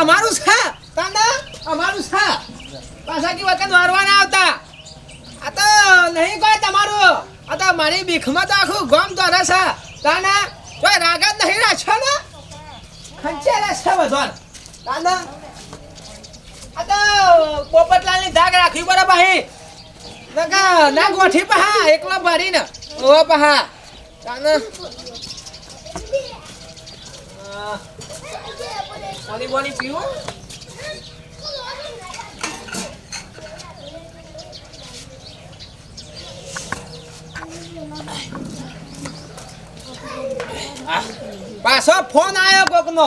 અમારું છે. તાના અમારું છે. પાછા કી વખત મારવાના આવતા. આ તો નહીં કોઈ તમારું. આ તો મારી બીખમાં તો આખું ગમ તો છે. તાંડા, કોઈ રાગ જ નહીં રાખશો ને? ખંચે છે બધો તાના આ તો પોપટલાલની ધાક રાખવી પડે ભાઈ નકા ના ગોઠી પહા, એકલો ભરીને. ઓ પહા. તાના પાણી બોણી પીવું? પાછો ફોન આવ્યો કોકનો.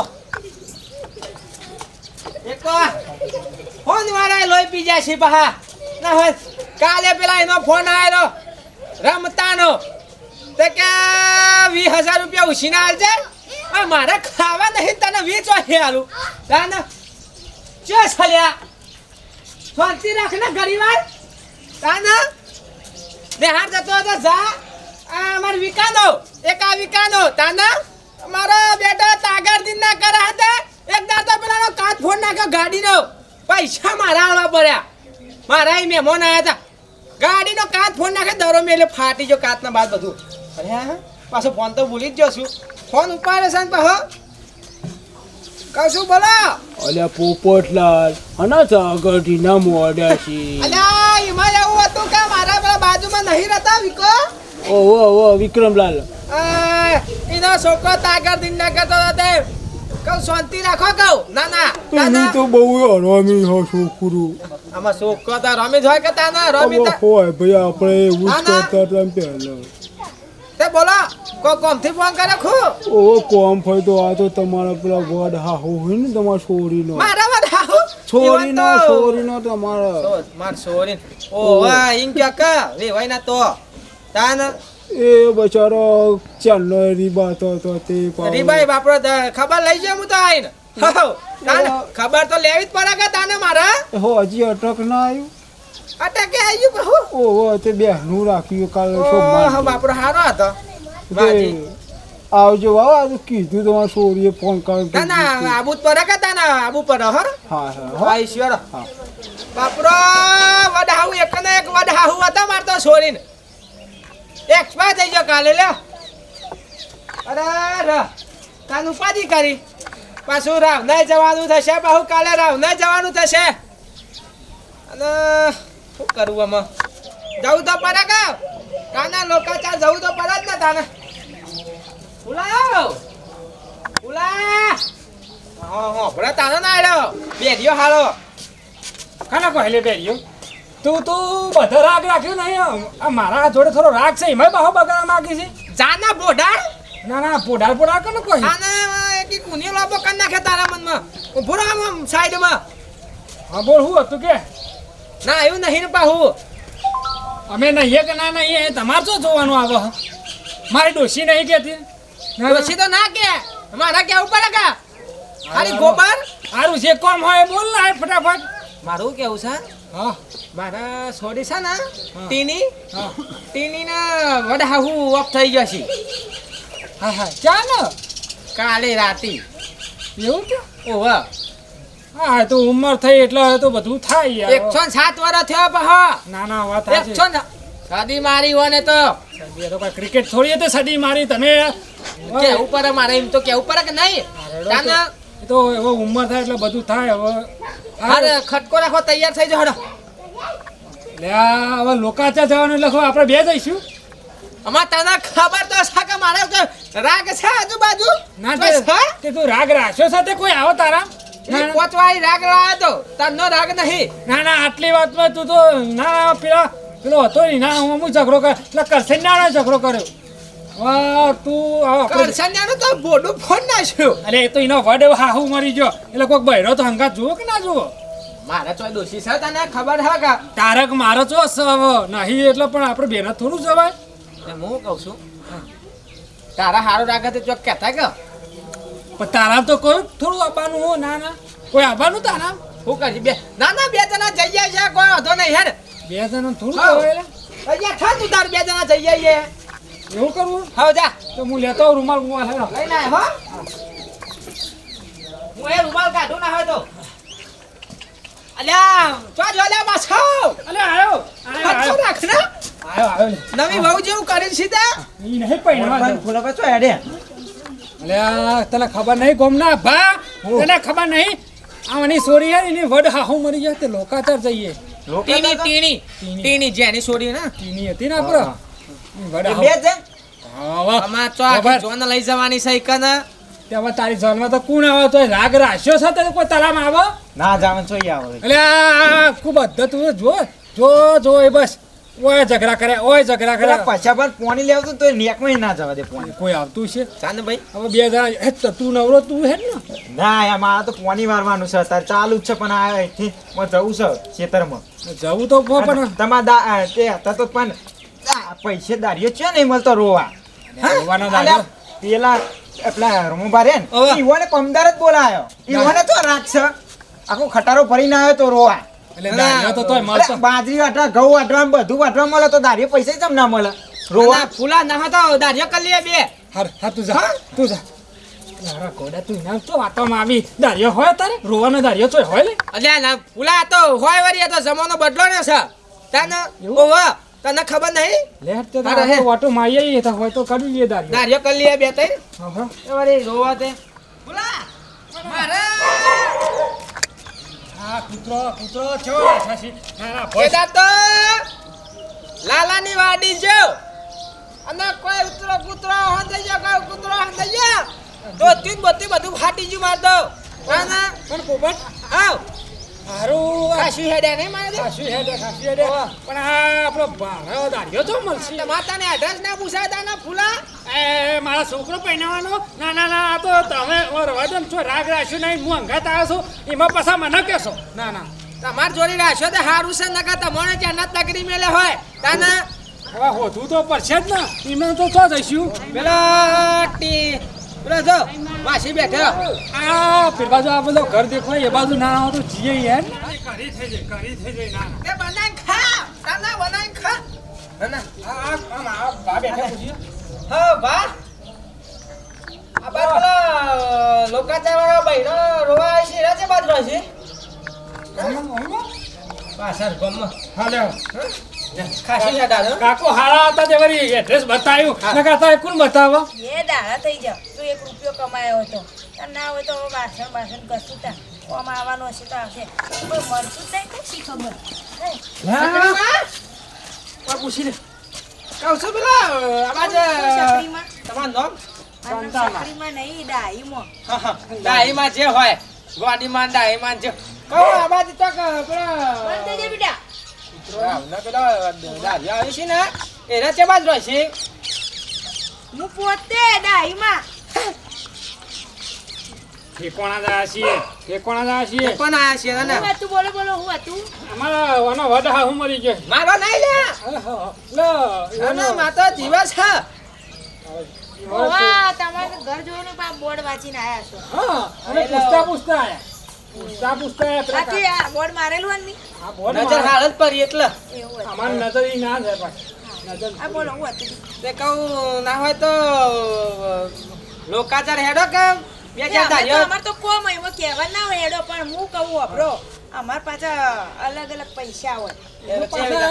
એક ફોન વાળા લોહી પી જાય છે બહા ના હોય, કાલે પેલા એનો ફોન આવ્યો રમતાનો. તે કે વીસ હજાર રૂપિયા ઉછીને આલજે. આ મારે ખાવા નહીં, તને વેચવા છે આલું. તને ચે છલ્યા, શાંતિ રાખ ને ગરીવાર તને બિહાર જતો હતો જા. આ અમાર વિકાનો, એક આ વિકાનો. તાના મારો બેટો તાગર દિન ના કરે હતા એક દાતો પેલાનો કાચ ફોડ નાખ્યો ગાડીનો. પૈસા મારા આવવા પડ્યા. મારા અહીં મહેમાન આવ્યા હતા ગાડીનો કાચ ફોડ નાખે દરો મેલે ફાટી જો કાચના બાદ બધું. અરે પાછો ફોન તો ભૂલી જ જશું. ફોન ઉપાડે છે ને પાછો કશું બોલો. અલ્યા પોપટલાલ આના સાગરથી ના મોડા છે. અલ્યા એમાં એવું હતું કે મારા પેલા બાજુમાં નહીં રહેતા વિકો? ઓહો ઓહો વિક્રમલાલ. આ, એનો છોકરો તાગર દિન ના કરતો હતો કહું શાંતિ રાખો કહું. ના ના તમે તો બહુ હરામી હો છોકરો. આમાં છોકરો તો રમી જ હોય કે તાના? રમી હોય ભાઈ આપણે એવું જ. કરતા હતા પહેલા. તે બોલો. કો કોમથી ફોન કરે ખું? ઓહો કોમ ફય તો આ તો તમારા પેલા વડ હાહુ હોય ને તમારા છોરીનો. મારા વધાવો છોરીનો છોરીનો તમારા. માર છોરી ઓ વાહ ઇન કે કે? વે હોય ના તો. તાન? એ બચારો ચાલો રીબાતો તો તે પાવ- રીબાઈ બાપરો ખબર લઈ જાય હું તો આઈને. ખબર તો લેવી જ પડે કે તાને મારા? હો હજી અટક ના આવ્યું અટકે આવ્યું કહું ઓહો તે બેહનું રાખ્યું કાલે બાપરો હારો હતો. આવજો વાવ આજે કીધું તમારા છોરીએ ફોન કર્યો ના ના આબુ જ કે તા ના આબુ પર હર હા. હા ઈશ્વર. હા. બાપરો વડાહુ એક ને એક વડાહુ માર તો છોરીને એક્સપાયર થઈ ગયો કાલે લે અરે ર. તાન ઉપાધિ કરી. પાછું રામ નહીં જવાનું થશે બહુ કાલે રામ નહીં જવાનું થશે. અને શું કરવું આમાં? જવું તો પડે કાના ચાલ જવું તો પડે જ ને તાને. ઉલાયો ઉલા હા હા ભલે તાનો ના આવ્યો બેરિયો હાલો. કાના કહે બેરીઓ? તું તું બધો રાગ રાખ્યો નહીં આ મારા જોડે થોડો રાગ છે એમાં બહુ બગાડવા માંગી છે. જાના બોડાળ ના ના બોડાળ પોડાળ કોને કહી આને એક કુની લાભો કર નાખે તારા મનમાં? આમ સાઈડમાં. હા બોલ હું હતું કે? ના આવ્યું નહીં ને પાહું અમે નહીં કે ના નહીં એ તમારે શું જોવાનું આવો? મારી ડોસી નહીં કેતી. પછી તો ના કે. મારા કેવું પડે કે? ખાલી ગોબર હારું જે કોમ હોય બોલ ના ફટાફટ. મારું કેવું છે? હા. મારા છોડી છે ને ટીની હા. ટીની ને વડાહુ ઓફ થઈ જશે હા હા. ચાલો કાલે રાતી. એવું કે? ઓહ. હા તો ઉંમર થઈ એટલે તો બધું થાય એકસો ને સાત વર્ષ થયો હા ના ના વાત એકસો ને સાદી મારી હોય ને તો. એ તો ક્રિકેટ થોડી હતી સદી મારી તમે? કેવું પડે મારે એમ તો કેવું પડે કે નહીં? તાને તો. એવો ઉંમર થાય એટલે બધું થાય હવે અરે ખટકો રાખો તૈયાર થઈ જાવ હડો. લે હવે લોકાચા જવાનું એટલે આપણે બે જઈશું? અમાર તને ખબર તો છે કે મારે કે રાગ છે આજુબાજુ? ના તે તે તું રાગ રાખ્યો સાથે કોઈ આવો તારા? પોચવાળી રાગ લાવ્યો તો તનનો રાગ નહીં. ના ના આટલી વાતમાં તું તો ના ના પેલા પેલો હતો ને ના હું હું ઝઘડો કર એટલે કરસન્યાનો ના ઝઘડો કર્યો. વાહ તું કરસન્યાનો તો બોડો ફોન નાખ્યું. અરે એ તો એનો વડ હાહુ મરી ગયો. એટલે કોઈક બહેરો તો હંગાત જુઓ કે ના જુઓ? મારે તો દોષી છે તને ખબર હા કા તારક મારો ચો સવ નહીં એટલે પણ આપણે બેના થોડું જવાય. હું કહું છું તારા હારો રાખે તો ચોક કહેતા કે? પણ તારા તો કોઈ થોડું આપવાનું હો ના ના. કોઈ આપવાનું તારા? હું કરી બે ના ના બે તને જઈ જાય કોઈ વાંધો નહીં હેડ. બે જણા થોડું હા. અહીંયા થા તું તાર બે જણા જઈ જઈએ એવું કરવું? હા જા. તો હું લેતો આવું રૂમાલ હેરો લઈને આય હો. હું એ રૂમાલ કાઢું ના હોય તો. અલ્યા ચો જો લ્યા પાછો અલે આયો. આયો રાખ ને. આયો આયો નવી વહુ જેવું કરીને સીધા. ઈ નહીં પૈણવા ફૂલા પર હેડે. અલે તને ખબર નહીં ગોમના ભા? તને ખબર નહીં? આમની સોરી હે એની વડ હાહુ મરી ગયા તે લોકાચાર જઈએ. ટીણી ટીણી. ટીણી. ટીણી જેની છોડી ને. ટીની હતી ને આપણે. બે છે. અમાર ચો આખી જોન લઈ જવાની છે કને તે હવે તારી જોનમાં તો કોણ આવે? તો રાગ રાશ્યો છે તે કોઈ તલામ આવો? ના જાવન છો આવે. એટલે આ ખૂબ અદ્ધત જો જો જો એ બસ. ઓય ઝઘડા કરે ઓય ઝઘડા કરે. પૈસા પર પોણી લેવતો તો નેકમાં ના જવા દે પોણી. કોઈ આવતું છે? ચાંદ ભાઈ. હવે બે જણા હે તો તું નવરો તું હે ને. ના યાર મારા તો પોણી મારવાનું છે અત્યારે. ચાલુ જ છે પણ આ અહીંથી માં જવું છે ખેતરમાં. જવું તો પણ તમારા દા તે હતા તો પણ આ પૈસે દારીઓ છે ને મળતો રોવા. રોવાનો દાડો. પેલા પેલા રમુભા રે ને. ઈવોને પમદાર જ બોલાયો. ઈવોને તો રાખ છે. આખો ખટારો ભરીને આવ્યો તો રોવા. તો બાજરી વાટવા ઘઉં વાટવા બધું વાટવા મળે તો દારીઓ પૈસા કેમ ના મળે. રોવા ફૂલા ના હતા દાઢીઓ કરી બે. હા તું જા તું જા. ગોડા તું ના તો વાતોમાં આવી? હોય તારે? રોવાનો દાડિયો ચોય હોય લે. અલ્યા ના ફૂલા તો હોય વળી આ તો જમાનો બદલો ને છે. તને? ઓહો તને ખબર નહીં? લે તે હે. તો વાટો તો હોય તો કરી લે દાડિયો દાઢીઓ કરી લે બે ત્રણ હા હા. એ વળી રોવા તે ફૂલા મારે! હા કૂતરો કૂતરો છો? લાલાની વાડી છે અને કોઈ ઉતરો કૂતરો હંધાઈ ગયો કોઈ કૂતરો હંધાઈ ગયો. તો તીન બત્તી બધું ફાટી ગયું માર દો ના પણ પોપટ આવ હારું હેડે મારે ખાસી હેડે ખાસી હેડે. પણ આ આપણો ભારો દાડિયો તો મળશે. માતાને એડ્રેસ ના પૂછાતા ના ફૂલા? એ મારા છોકરો પહેરવાનો? ના ના ના આ તો તમે રવાદમ છો રાગ રાખ્યું નહીં હું અંગાત આવ્યો છું. એમાં પાછા મને કહેશો. ના ના. તમાર જોડી રાખ્યો તો સારું છે નકા તમારે જન્નત નગરી મેલે હોય. તાના હવે હોતું તો પડશે જ ને. એમાં તો જઈશું. પેલો જો. વાસી બેઠા. આ પેલી બાજુ આ બધો ઘર દેખો એ બાજુ ના આવો તો જીએ યાર કરી થઈ જાય કરી થઈ જાય ના. તે બનાઈ ખા તાના બનાઈ ખા. ના ના આ આ આ બા બેઠા હા બા. આ બા પેલો લોકાચાર વાળો બહેનો રોવા આવી છે રાજે બાદ રહે છે. પાછળ ગમમાં. હાલે ખાસી કાકો હારા હતા તે વરી એડ્રેસ બતાવ્યું. નકા કાતા કોણ બતાવો? એ દાડા થઈ જાવ તું એક રૂપિયો કમાયો હતો. ના હોય તો વાસણ બાસણ કશું તા. કોમ આવવાનો હશે તો આવશે. કોઈ મળતું જ નહીં કશી ખબર? હા? પૂછી લે. કહું છું પેલા? આવાજ તમારું નામ? આનું નહીં ડાહીમાં. હા, હા. ડાહીમાં જે હોય ગોડીમાં ને ડાહીમાં જે. કહો આવાજ તો કે પેલા બંધ થઈ જા બેટા. રાવના પેલા દાઢિયા આવી છે ને એના ચેબા જ રહે છે? હું પોતે ડાહીમાં. ઠેકોણા જાય છીએ ઠેકોણા જાય છીએ. પણ આયા છે ને તું બોલો બોલો હું હતું. અમારા વાનો વડા હા હું મરી ગયો. મારો નહીં લે? લો ના માતો જીવા છે. ઓવા તમારે ઘર જોવાનું પા બોર્ડ વાંચીને આયા છો. હા અને પૂછતા પૂછતા આયા. પૂછતા પૂછતા બાકી આ બોર્ડ મારેલું હોય આ બોર્ડ નજર હાલ જ પડી એટલે. અમાર નજર ઈ ના જાય પાછી. આ બોલો હું હતું. તે કહું ના હોય તો લોકાચાર હેડો કે બે ચાર અમાર તો કોમ એમાં કહેવા ના હોય હેડો પણ હું કહું વાપરો અમાર પાછા અલગ અલગ પૈસા હોય.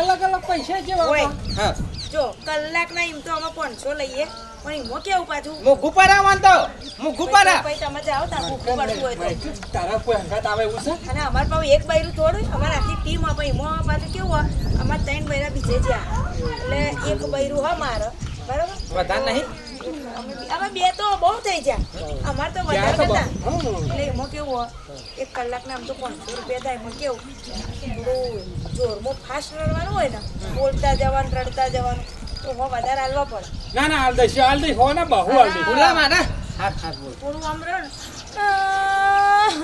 અલગ અલગ પૈસા કેવા હોય? હા. જો કલાકના એમ તો અમે પાંચસો લઈએ. પણ એમાં કેવું પાછું? મુખું પરાવન તો મુખું પરા પછી તમે જાઓ તાર ભૂખું પડતું હોય તો. તારા કોઈ હંગાત આવે એવું છે? અને અમાર પાસે એક બૈરું થોડું અમારે આખી ટીમ આપે એમાં પાછું કેવું હોય? અમારે ત્રણ બૈરા બીજે જ્યાં. એટલે એક બૈરું હોય મારે. બરાબર? વધારે નહીં? અમે બે તો બહુ થઈ જાય અમારે તો વધારે કરતા એટલે એમાં કેવું એક કલાકના આમ તો પાંચસો રૂપિયા થાય એમાં કેવું? થોડું જોરમાં ફાસ્ટ રડવાનું હોય ને બોલતા જવાનું રડતા જવાનું તો હો વધારે હાલવા પડે. ના ના હાલ દઈશું હાલ દઈ હો ને બહુ હાલ દઈ ભૂલા મારા હાથ હાથ બોલ. થોડું આમ રડ. આહ,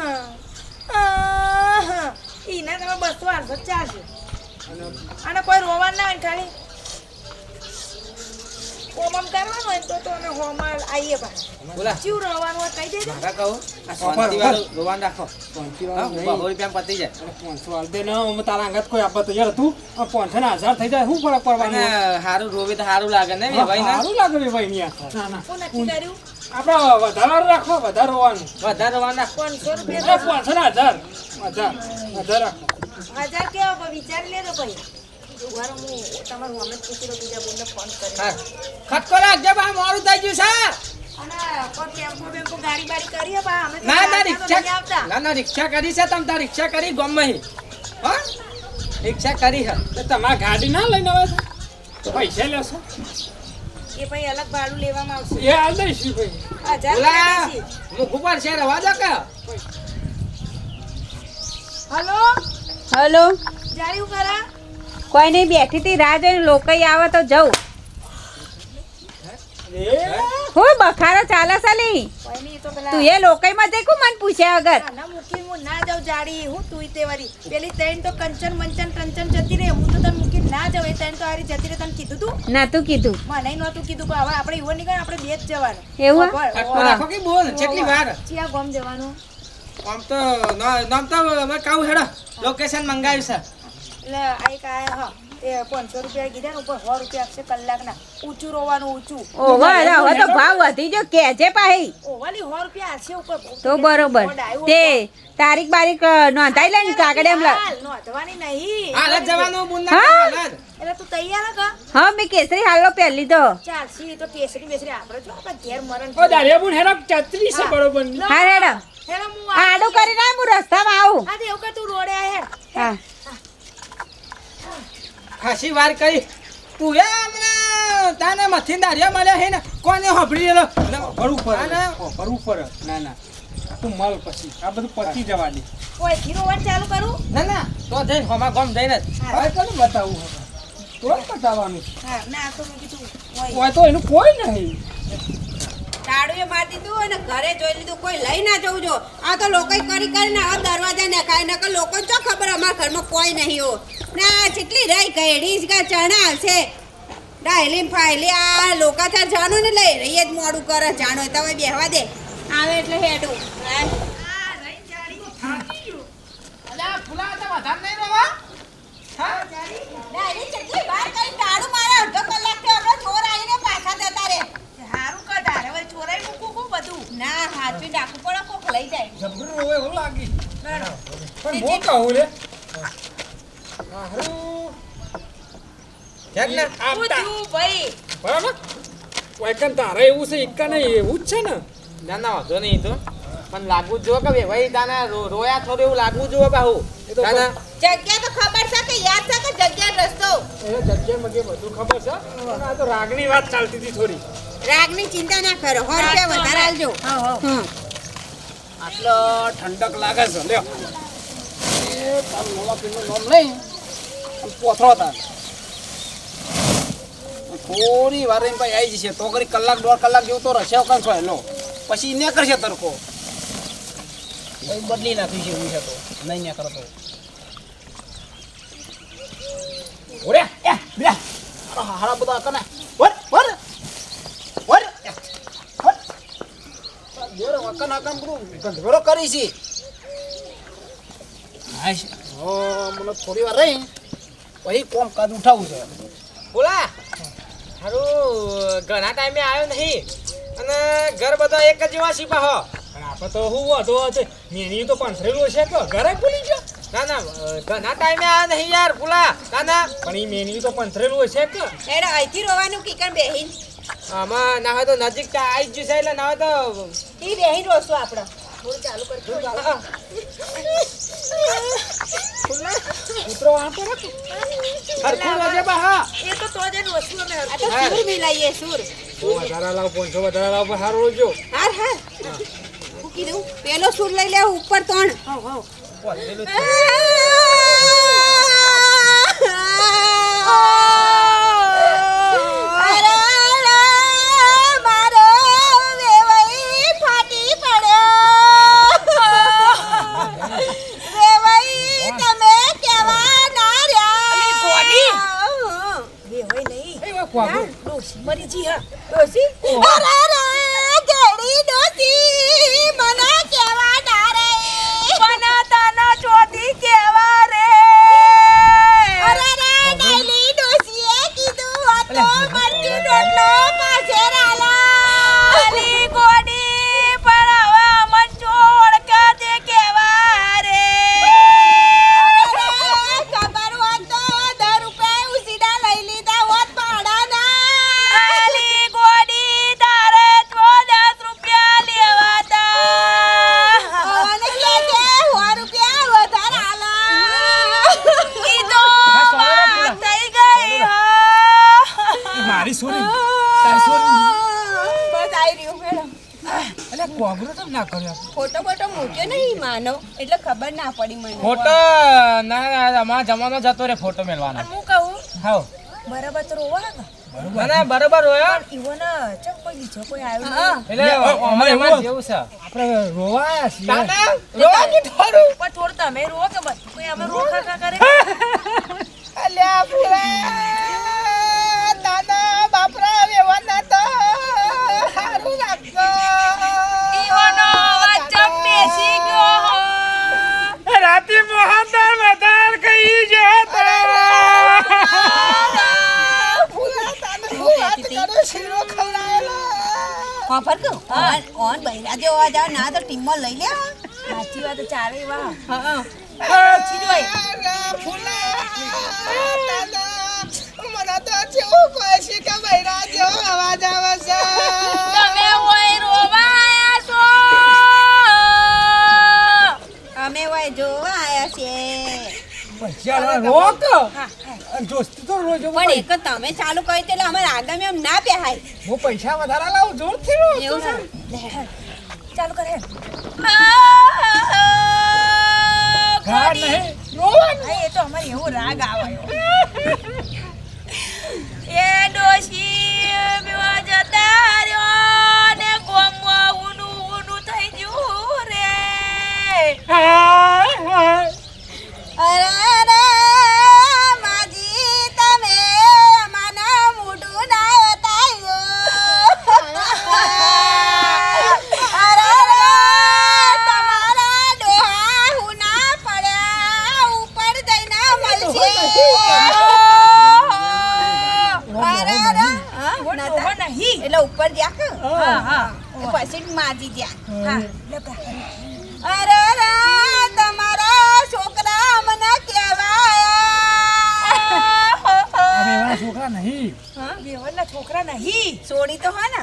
આહ. ઈના તમે બસો આઠસો ચારસો. અને કોઈ રોવાનું ના હોય ખાલી. ઓમ કરવાનો હોય તો તો અમે આઈએ આવીએ પાછા બોલા. ચીવ રવાનું હોય કહી દેજો મારા કહું. આ શાંતિ વાળું રોવાન રાખો. શાંતિ હા નહીં. બહુ. રૂપિયા પતી જાય. પાંચસો હાલ દે ને હું તારા અંગત કોઈ આપવા તૈયાર હતું? આ પાંચસો ને હજાર થઈ જાય શું ફરક પડવાનું સારું હારું રોવે તો હારું લાગે ને ભાઈ ના? સારું લાગે ને ભાઈ ના ના. શું નક્કી કર્યું? આપણે વધારે રાખો વધારવાનું વધારવાના પાંચસો રૂપિયા પાંચસો ને હજાર. હજાર હજાર રાખો. હજાર કેવો વિચાર વિચારી લેજો ભાઈ. ખટકો રાખજો બા મોડું થઈ ગયું તો ના ના રિક્ષા ના ના રિક્ષા કરી છે તમે તાર રિક્ષા કરી ગમે હા. રિક્ષા કરી છે તો તમારે ગાડી ના લઈને આવે છે? પૈસા લેશો? એ પછી અલગ ભાડું લેવામાં આવશે. એ હાલ દઈશું ભાઈ. મુખ ઉપર છે રવા દો કે. હલો? હલો? હું કરા કોઈ નહીં બેઠી હતી રાહ જોઈને લોકો આવે તો જવું હું બખારો ચાલે સાલી તું એ તો પેલા તું એ લોકઈમાં જઈ કું મન પૂછ્યા વગર. ના, ના હું ના જાઉં જાડી હું તું તે વળી પેલી ત્રણ તો કંચન મંચન કંચન જતી રહે હું તો તને મૂકી ના જાઉં. એ ત્રણ તો હારી જતી રહે તને કીધું તું? ના તું કીધું. મને નહોતું કીધું પણ હવે આપણે એવું નીકળ આપણે બે જ જવાનું. એવું રાખો કે બોલ કેટલી વાર. ચિયા ગોમ જવાનું? આમ તો નામ તો અમે કાઉ હેડો. લોકેશન મંગાવ્યું છે. એટલે આ એક આ હા. એ પાંચસો રૂપિયા કીધા ને ઉપર સો રૂપિયા આપશે કલાકના. ઊંચું રોવાનું ઊંચું. ઓવા હવે તો ભાવ વધી ગયો છે પાહી? ઓવાની સો રૂપિયા આપશે ઉપર. તો બરોબર. તે તારીખ બારીખ નોંધાઈ લે ને કાગળ એમ નોંધવાની નહીં. હાલ જ જવાનું હા? એટલે તું તૈયાર કા? હા મેં કેસરી હાલો પહેલી તો ચાલશે એ તો કેસરી બેસરી આપણે જો આપણે ઘેર મરણ ઓ દારિયા બુન હેરા ચતરી છે બરોબર હા હેડા. હેડા હું આડો કરી ના હું રસ્તામાં આવું. આ દેવ કે તું રોડે આ હે હા. ખાસી વાર કરી. તું હમણાં. તાને મથી દારિયા મળ્યા હે ને કોને હોભળી લેલો ભરવું પડે ભરવું પડે ના. ના તું મળ પછી. આ બધું પતી જવા દે. ઓયથી વાત ચાલુ કરું? ના ના. તો જઈને હોમા ગમ જઈને. હવે કોને બતાવવું હવે? તો બતાવવાનું. હા ના તો મેં કીધું ઓય તો એનું કોઈ નહીં. ટાળુએ મારી દીધું અને ઘરે જોઈ લીધું કોઈ લઈ ના જવું જો આ તો લોકો કરી કરીને હવે દરવાજા નખાય નકર લોકો ચો ખબર અમારા ઘરમાં કોઈ નહીં હો ના જેટલી રહી ગઈ જ કે ચણા આવશે ડાયલી ફાયલી આ લોકો ત્યાં જાણો ને લઈ રહી જ મોડું કરે જાણો તમે બેહવા દે આવે એટલે હેડું હા. અલ્યા, ફુલા તો વધારે નહીં રહેવા? હા? ડાયરી કેટલી વાર કરી ટાળું મારે અડધો કલાકથી હમણાં ચોર આવીને પાછા જતા રે હારું ચોરાઈ મૂકું કો બધું? ના હાથવી ડાકુ પડે કોક લઈ જાય. જબરું હોય એવું લાગી. પણ હું કહું લે. હારું. ઠેક ને? આપતા. ભાઈ? બરાબર? વાયકન તારે એવું છે નહીં એવું જ છે ને? ના ના વાંધો નહીં તો. પણ લાગવું જો કે ભાઈ તાના રોયા થોડું એવું લાગવું જોવે બાહુ તાના જગ્યા તો ખબર છે કે યાદ છે કે જગ્યા રસ્તો? એ જગ્યા મગે બધું ખબર છે. આ તો રાગની વાત ચાલતી હતી થોડી. રાગની ચિંતા ના કરો સો રૂપિયા વધારે આલજો હા હા. આટલો ઠંડક લાગે છે લ્યો. એ તારું નવા પીરનું નામ લઈ પોથરો તાર. થોડી વાર એમ ભાઈ આવી જશે. તો કરી કલાક દોઢ કલાક જેવું તો રસ્યો છો એનો પછી ને કરશે તરકો બદલી નાખ્યું છે એવું છે તો. નહીં ને કરો તો ઓરે એ બીરા. હારા બધા કના વર વર વર વર આકન બધું ગંધવેરો કરી છે. મને થોડી વાર રહી. પછી કોમ કાજ ઉઠાવું છે. બોલા. હારું ઘણા ટાઈમે આવ્યો નહીં. અને ઘર બધા એક જ જેવા સીપા હો. આપણે તો હું વધો છે નેની તો પાંથરેલું હશે તો ઘરે ભૂલી ગયો? ના ના ઘણા ટાઈમે આવ્યો નહીં યાર બોલા. ના ના. પણ એ મેની તો પંથરેલું હશે કે? એડો અહીંથી રોવાનું કીકણ બેહીન? આમાં ના હોય તો નજીક તો આવી જ જશે એટલે ના હોય તો ઈ બેહીન રોશું આપણે. કૂતરો વાંટો રાખો હરખું રોજે બા એ તો તો જ વસ્તુ અમે આ તો સુર મિલાઈએ સુર વધારા લાવ પાંચસો વધારા લાવ પણ રોજો હાર હાર. હું કીધું પેલો સુર લઈ લે ઉપર ત્રણ. હા ડોશી મરી જી હા પડી મને. ફોટો? ના ના અમારા જમાનો જતો રે ફોટો મેળવાનો. હું કહું? હા બરાબર તો રોવા ના ના બરોબર રોયો. ઈવો ને ચમ કોઈ બીજો કોઈ આવ્યો એટલે અમારે અમારે એમાં જેવું છે. આપણે રોવાયા છીએ. રોવા? કે થોડું પણ થોડું તમે રોવો કે કોઈ અમે રો ખા ખા કરે? જાવ તો ટીમમાં લઈ લે સાચી વાત ચારે વાહ હા. પછી જોઈ તમે ઓય રોવા આયા છો. અમે વય જોવા આયા છીએ પૈસા રોક? હા હા. અને દોસ્તી તો રોજ પણ એક તમે ચાલુ કરી એટલે અમારે આગામી એમ ના બેહાય. હું પૈસા વધારે લાવું જોરથી રો એવું ચાલુ કરે 啊 છોકરા નહીં. છોકરા નહીં? સોડી તો હા ને?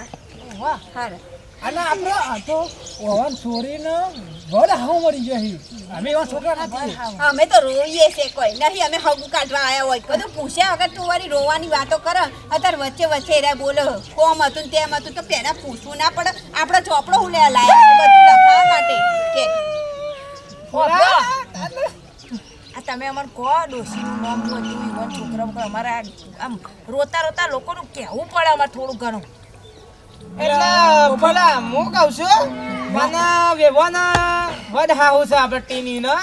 વાહ. હારે. અને આપણે આ તો ઓવન છોડીને વડ હાવ મરી ગયા છીએ. અમે એવા છોકરા નથી. અમે તો રોઈએ છે કોઈ. નહીં અમે હગું કાઢવા આવ્યા હોય. બધું પૂછ્યા વગર તું વારી રોવાની વાતો કર. અત્યારે વચ્ચે વચ્ચે રે બોલો. કોમ હતું તેમ હતું. તો પહેલા પૂછવું ના પડે. આપણો ચોપડો હું લેવા લાયા બધું લખવા માટે. કે આ તમે અમાર કહો ડોશીનું નામ હતું ઈવન છોકરા મોકરા અમારે આમ રોતા રોતા લોકોનું કહેવું પડે અમારે થોડું ઘણું. એટલે ભલા હું કહું છું મને વેવાના વડ હાહુ છે આપણે ટીનીનો.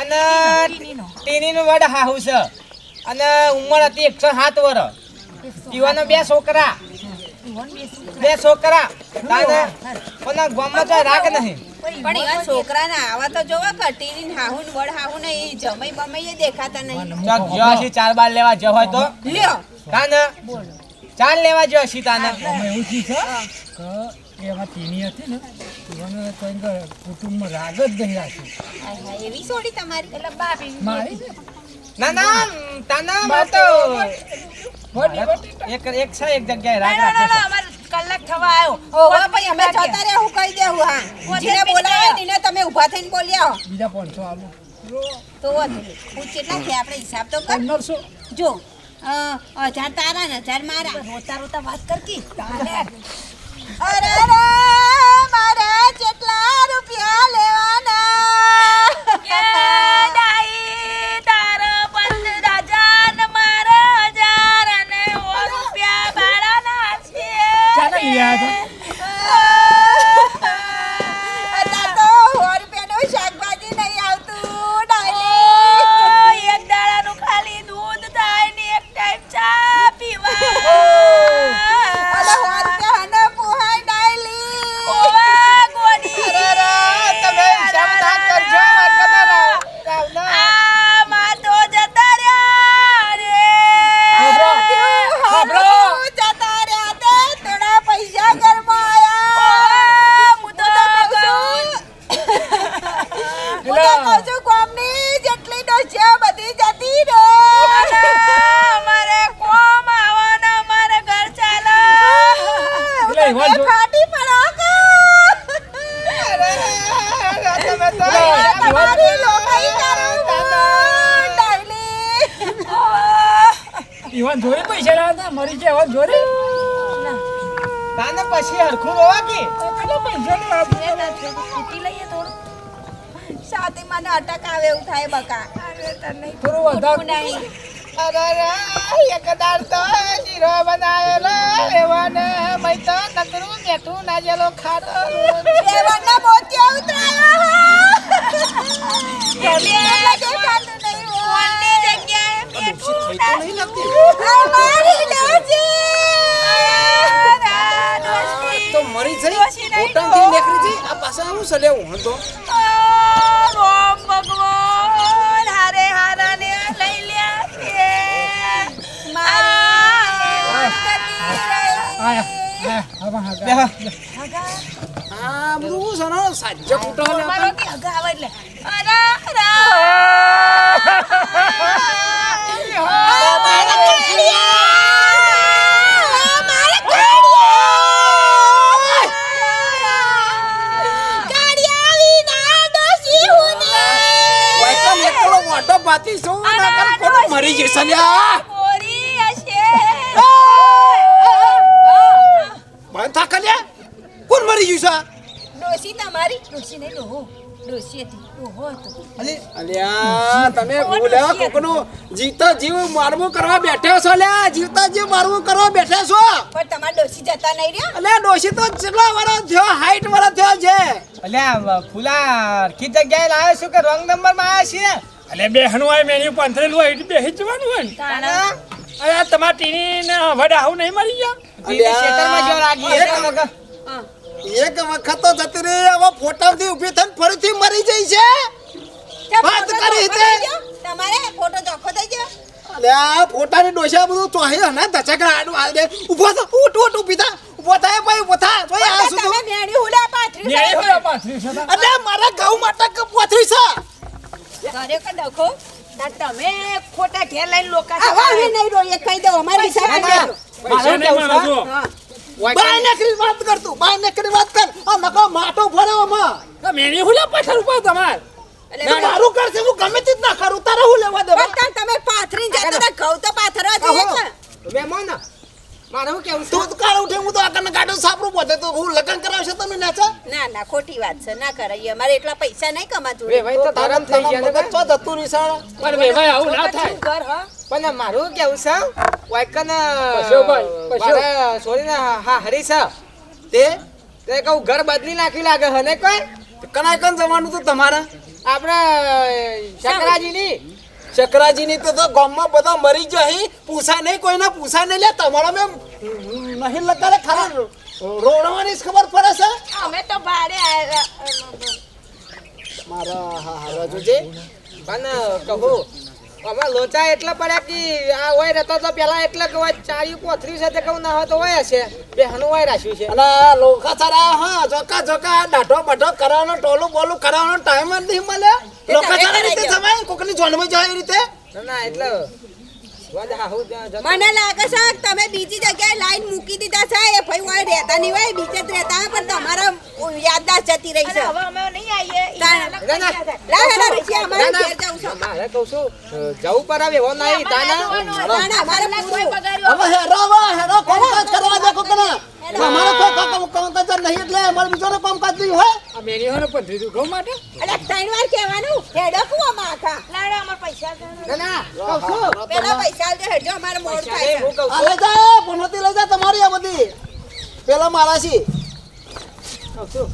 અને ટીનીનો. ટીનીનો. વડ હાહુ છે. અને ઉંમર હતી એકસો સાત વર્ષ યુવાનો બે છોકરા. બે છોકરા. તાને કોના ગામમાં તો રાખ નહીં. પણ એવા છોકરાના આવા તો જોવા કટીરી ને હાહુ ને વડ હાહુ ને એ જમાઈ બમાઈ દેખાતા નહીં. ચાલ જો છે ચાર બાર લેવા જો હોય તો? લ્યો. તાને ચાર લેવા જો એવું છે કે એમાં ટીની હતી ને એને કંઈક કુટુંબમાં રાગ જ નહીં રાખ્યું. હાય હાય, એવી સોડી તમારી એટલે બાપી. મારી ના? ના તાના માં તો વડી વડી એક એક છે એક જગ્યાએ રાગ રાખે કલાક થવા આવ્યો. ઓહો ભાઈ અમે જતા રહ્યા હું કહી દેવું હા. જેને બોલાવે ને તમે ઊભા થઈને બોલ્યા બીજા પાંચસો આલો. તો હું કેટલા છે આપણે હિસાબ તો કર. પંદરસો. જો અ, હજાર તારા ને હજાર મારા. રોતા રોતા વાત કરતી? અરે અરે મારે કેટલા રૂપિયા લેવાના. જોડે પૈસા તાને પછી હરખું રોવા કે? એ નથી, સ્કૂટી લઈએ થોડું. સાથે મને અટક આવે એવું થાય બકા. અરે તને થોડું વધારે નહીં અરે એકદાર તો જીરો બનાવેલો એવાને મય તો નકરું મેઠું નાજેલો ખાતો. મોતિયા ઉતરાયો નહીં જગ્યાએ લાગતી. તો હારાને લઈ લ્યા છે આ મોટો પાતી છું ના કર કોણ મરી જશે લ્યા મોરી હશે. બંધ થા કલ્યા કોણ મરી છે? ડોશી તમારી ડોશી નહીં ડોહો. જીવતો જીવ મારવું કરવા બેઠા છો લ્યા જીવતા જીવ મારવું કરવા બેઠા છો? પણ તમારા ડોશી જતા નહીં રહ્યા? અલ્યા ડોસી તો કેટલા વર્ષ થયો હાઈટ વર્ષ થયો છે. અલ્યા ફૂલા કી જગ્યાએ લાવ્યો છું કે રોંગ નંબરમાં આવ્યા છે એટલે બેહણું હોય મેન્યુ પંથરેલું હોય એટલે બેસી જવાનું હોય ને. અરે અરે તમાર ટીની ને વડાહું નહીં મરી ગયા? તીને ખેતરમાં જો લાગી એક વખત તો જતી રહી હવે ફોટાથી ઊભી થઈને ફરીથી મરી જઈ છે. વાત કરી હતી. ગયો? તમારે ફોટો ચોખ્ખો થઈ ગયો? અલ્યા ફોટાની ડોશા બધું ચોહી ને ધચકડા આડું હાલ દે. ઊભો થા ઊઠ ઊઠ ઊભી થા. ઊભો થાય ભાઈ ઊભો થા. જોઈ આ શું તમે પાથરી છે મારા ઘઉં માટે કે પોથરી છે. ઘરે કે ડખો તમે ખોટા ઘેર લઈને લોકા હવે નહીં રોઈએ કહી દો અમારી વિશે ના, ના. પૈસા નહીં મળે જો. બાય નકરી વાત કર તું બાય નકરી વાત કર. આ નકો માટો ભર્યો માં મેની હું પથ્થર ઉપર તમાર? મારું કરશે હું ગમે તે જ ના કરું તારે હું લેવા દે પણ તમે પાથરી જતા ઘઉં તો પાથરવા જોઈએ. મારે હું કેવું તું કાર ઉઠે હું તો આગળ ગાડો સાપરું પોતે તો હું લગન કરાવશે ના ના ખોટી વાત છે. ના કરાઈએ અમારે એટલા પૈસા નહીં કમાતું. ભાઈ તો ધરમ થઈ ગયા ને તો જતું નિશાળ પણ વેવાય આવું ના થાય. ઘર હા? પણ મારું કેવું છે? વાયકન. મારા છોરીને હા હરી છે. તે તે કહું ઘર બદલી નાખી લાગે હને કોઈ? કનાય કન જવાનું તો તમારે. આપણે શકરાજીની ચક્રાજીની. તો તો ગામમાં બધા મરી જાય પૂછા નહીં કોઈના પૂછા નહીં. લે તમારો મેં નહીં લગાડે ખાલી રોડવાની ખબર પડે છે? અમે તો ભાડે આયા મારા હા હા જોજે. પણ કહું અમે લોચા એટલા પડ્યા કે આ હોય રહેતો તો પેલા એટલે કે હોય ચાર્યું પોથર્યું છે તે કહું ના હોય તો હોય હશે. બે હનું હોય રાખ્યું છે. અને લોકા સારા હા જોકા જોકા દાઢો બઢો કરવાનો ટોલું બોલું કરવાનો ટાઈમ જ નહીં મળે. લોકા સારા રીતે દો. કોકની જોનમાં જાય એ રીતે? ના, ના એટલે. મને લાગે છે કે તમે બીજી જગ્યાએ લાઈન મૂકી દીધા છે એ ભાઈ હોય રહેતા નહીં હોય બીજે જ રહેતા પણ તમારા યાદદાસ્ત જતી રહી છે. હવે અમે નહીં આવીએ. કહું છું જવું પર આવે એવો નહીં તાના. અમારે કોઈ પૂરું. પગાર્યો હવે હેરો હેરો કામકાજ કરવા દે કોકને. અમારે કોઈ કામ કામકાજ નહીં એટલે અમારે બીજોને કામકાજ નહીં હોય. આ મેની હોય પથરી ઘઉં માટે? અરે ત્રણ વાર કહેવાનું હેડો કુવામાં આખા. લાડા અમાર પૈસા ના ના કહું છું. પેલા પૈસા આલજો હેડજો અમારે મોડ થાય નહીં, છે. હું કહું આ લઈ છું જા ભણવતી લઈ જા તમારી આ બધી. પેલા મારા છે. કહું છું.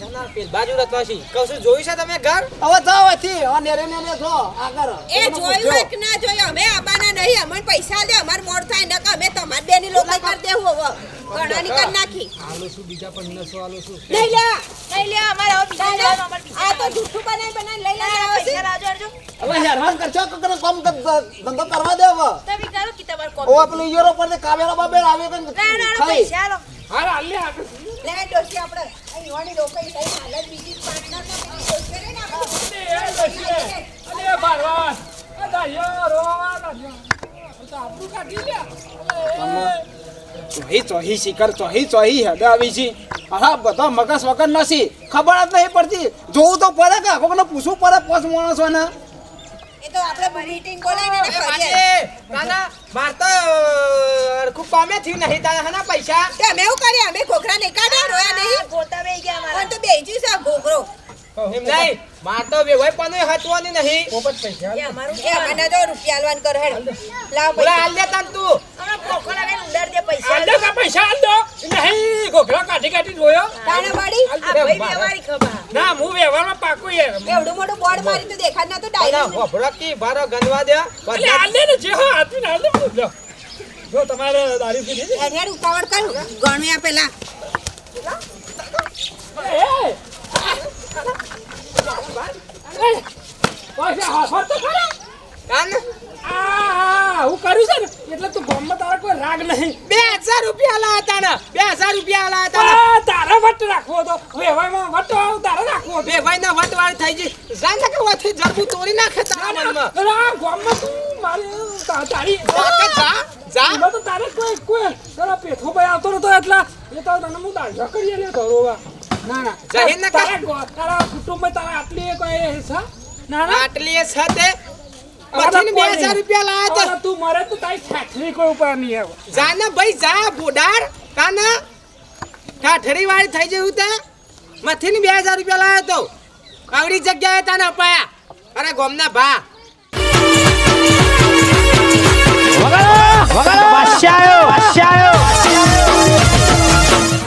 ના, ના, પેલી બાજુ રહેતો હશે. જોયું છે તમે ઘર? હવે જાઓ અહીંથી. હવે નેરે નેરે જો આગળ. એ જોયું કે ના જોયું. અમે આબાના નહીં અમને પૈસા દે અમારે મોડ થાય નકર અમે તમાર બેની લોકો કરી દેવું હવે ઘણાની કરી નાખી. લઈ લે લઈ લે અમારે હવે બીજા બીજા આ તો જૂઠું બનાવી બનાવી લઈ લે ના, ના, છે. પૈસા રાજો આલજો. હવે હેરાન કરશો કોકને કામ ધંધો કરવા દે હવે. તમે કરો કે તમારે કોમ. હવે પેલું ઈયરો પર કાવેરા બાબેર આવે કે ના, ના, ના, પૈસા આલો. હાર હાલ લે લે ડોશી આપણે અહીં વાણી રોકાઈ થઈ હાલત બીજી પાર્ટનર તો પેલી ડોશી રહી અરે બારવા. આ દાયો રોવા લે ચોહી ચોહી શિખર ચોહી ચોહી હેડે આવી છે. હા બધા મગસ વગર નથી. ખબર જ નહીં પડતી. જોવું તો પડે કે કોકને પૂછવું પડે પોસ માણસોને. એ તો આપણે મીટિંગ બોલાવીને કરીએ. નાના, માર તો ખૂબ પામે થયું નહીં. તારા હના પૈસા. અમે એવું કરીએ અમે ઘોઘરા નહીં કાઢ્યા રોયા નહીં. ગોતા ગયા પણ મારા તો બેહી છે આ ઘોઘરો. નહીં માર તો વેવાય પણ હતવાનું નહીં. પોપટ પૈસા એ અમારું એ મને તો રૂપિયા આલવાન કર હેડ. લાવ પૈસા. દે તાન તું. દે આલ દો કા પૈસા આલ દો. નહીં ઘોઘરા કાઢી કાઢી જોયો. તાણે વાળી? આ ભાઈ વ્યવહારી ખબર ના હું વ્યવહારમાં પાકું યાર. એવડું મોટું બોર્ડ મારી તો દેખાડ ના તો ડાયરી હોભળો કી બારો ગંદવા દે એટલે આલ દે ને જે હો હાથમાં આલ દે જો તમારે દારૂ પીધી ઉતાવળ કર. ગણ્યા પેલા. એ, હું કર્યું છે ને એટલે તું ગામમાં તારા કોઈ રાગ નહીં. બે હજાર રૂપિયા લાયા તાને બે હજાર રૂપિયા લા તાને તારા વટ રાખવો હતો વટ તારે રાખવો હતો ભાઈ ના વટવાળ થઈ ગઈ. જાને કે વાથી જરબુ તોડી નાખે તારા મનમાં? આ ગામમાં તું મારી તારી જા જા તો તારે કોઈ કોઈ પેઠો ભાઈ આવતો નતો એટલા. એ તો તને હું દાંજો કરીએ ને ધરોવા ના ના. જહીન ને તારા કુટુંબ તારા આટલી કોઈ છે? ના ના. આટલી છે તે. પછી બે હજાર રૂપિયા લાયા તો. તું મરે તો તારી ઠાઠરી કોઈ ઉપર નહીં આવે. જા ને ભાઈ જા બોડાર તાને ઠાઠરી વાળી થઈ જયું તે મથી ને બે હજાર રૂપિયા લાયો તો. આવડી જગ્યાએ તને અપાયા. અરે ગોમના ભા. વગાડો વગાડો. વાશ્યાયો વાશ્યાયો